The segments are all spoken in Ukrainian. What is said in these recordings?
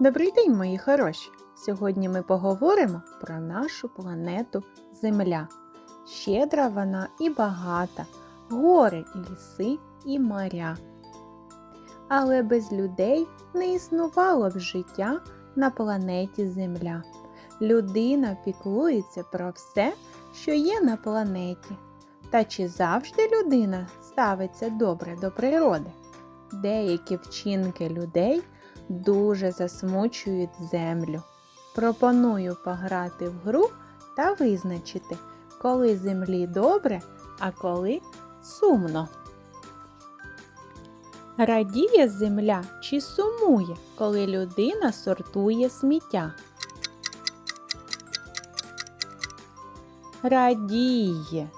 Добрий день, мої хороші! Сьогодні ми поговоримо про нашу планету Земля. Щедра вона і багата, гори, ліси і моря. Але без людей не існувало б життя на планеті Земля. Людина піклується про все, що є на планеті. Та чи завжди людина ставиться добре до природи? Деякі вчинки людей дуже засмучують землю. Пропоную пограти в гру та визначити, коли землі добре, а коли сумно. Радіє земля чи сумує, коли людина сортує сміття? Радіє.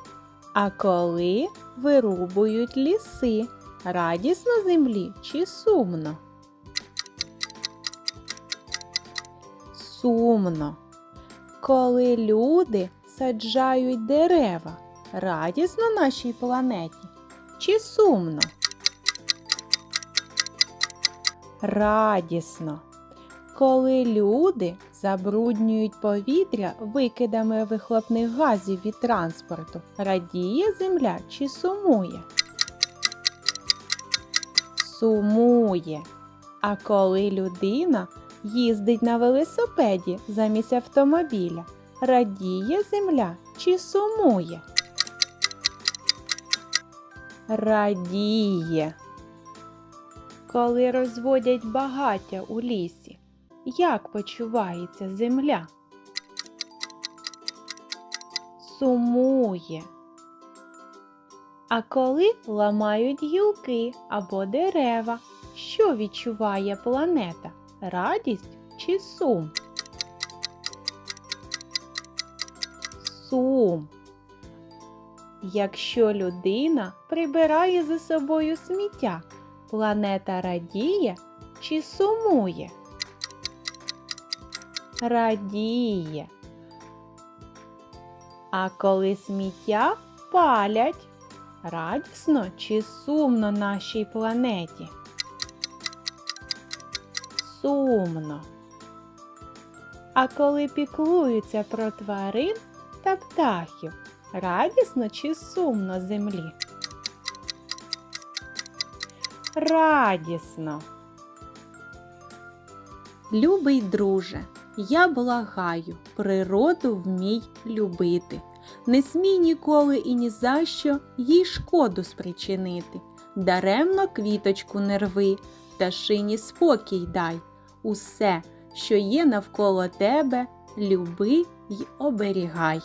А коли вирубують ліси, радісно землі чи сумно? Сумно. Коли люди саджають дерева, радісно нашій планеті чи сумно? Радісно. Коли люди забруднюють повітря викидами вихлопних газів від транспорту, радіє земля чи сумує? Сумує. А коли людина їздить на велосипеді замість автомобіля, радіє земля чи сумує? Радіє. Коли розводять багаття у лісі, як почувається земля? Сумує. А коли ламають гілки або дерева, що відчуває планета? Радість чи сум? Сум. Якщо людина прибирає за собою сміття, планета радіє чи сумує? Радіє. А коли сміття палять, радісно чи сумно нашій планеті? Сумно. А коли піклуються про тварин та птахів, радісно чи сумно землі? Радісно. Любий друже, я благаю природу вмій любити. Не смій ніколи і ні за що їй шкоду спричинити. Даремно квіточку не рви, пташині спокій дай. Усе, що є навколо тебе, люби й оберігай.